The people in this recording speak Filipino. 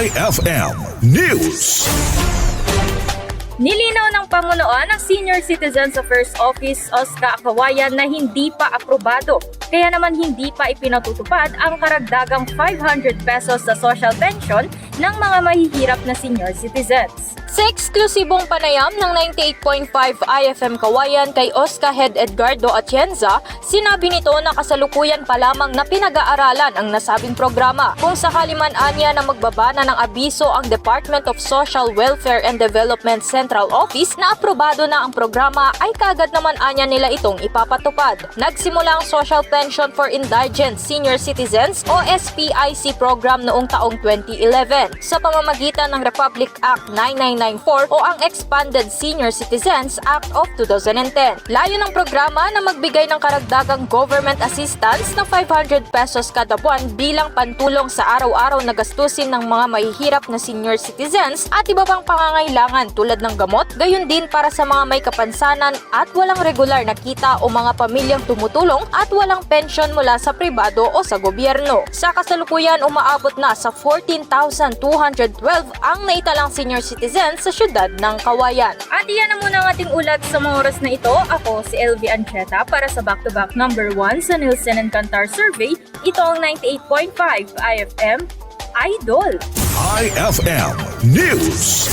IFM News. Nilinaw ng pamunuan ng Senior Citizens Affairs Office Oscar Akawayan na hindi pa aprobado. Kaya naman hindi pa ipinatutupad ang karagdagang 500 pesos sa social pension ng mga mahihirap na senior citizens. Sa eksklusibong panayam ng 98.5 IFM Kawayan kay Oscar Head Edgardo Atienza, sinabi nito na kasalukuyan pa lamang na pinag-aaralan ang nasabing programa. Kung sakali man anya na magbabana ng abiso ang Department of Social Welfare and Development Central Office na aprobado na ang programa ay kagad naman anya nila itong ipapatupad. Nagsimula ang Social Pension for Indigent Senior Citizens o SPIC program noong taong 2011 sa pamamagitan ng Republic Act 9994 o ang Expanded Senior Citizens Act of 2010. Layo ng programa na magbigay ng karagdagang government assistance ng 500 pesos kada buwan bilang pantulong sa araw-araw na gastusin ng mga mahihirap na senior citizens at iba pang pangangailangan tulad ng gamot, gayon din para sa mga may kapansanan at walang regular na kita o mga pamilyang tumutulong at walang pensyon mula sa pribado o sa gobyerno. Sa kasalukuyan, umaabot na sa 14,212 ang naitalang senior citizens sa syudad ng Kawayan. At iyan na muna ang ating ulat sa mga oras na ito. Ako si LV Ancheta para sa back-to-back number 1 sa Nielsen and Kantar Survey. Ito ang 98.5 IFM Idol. IFM News.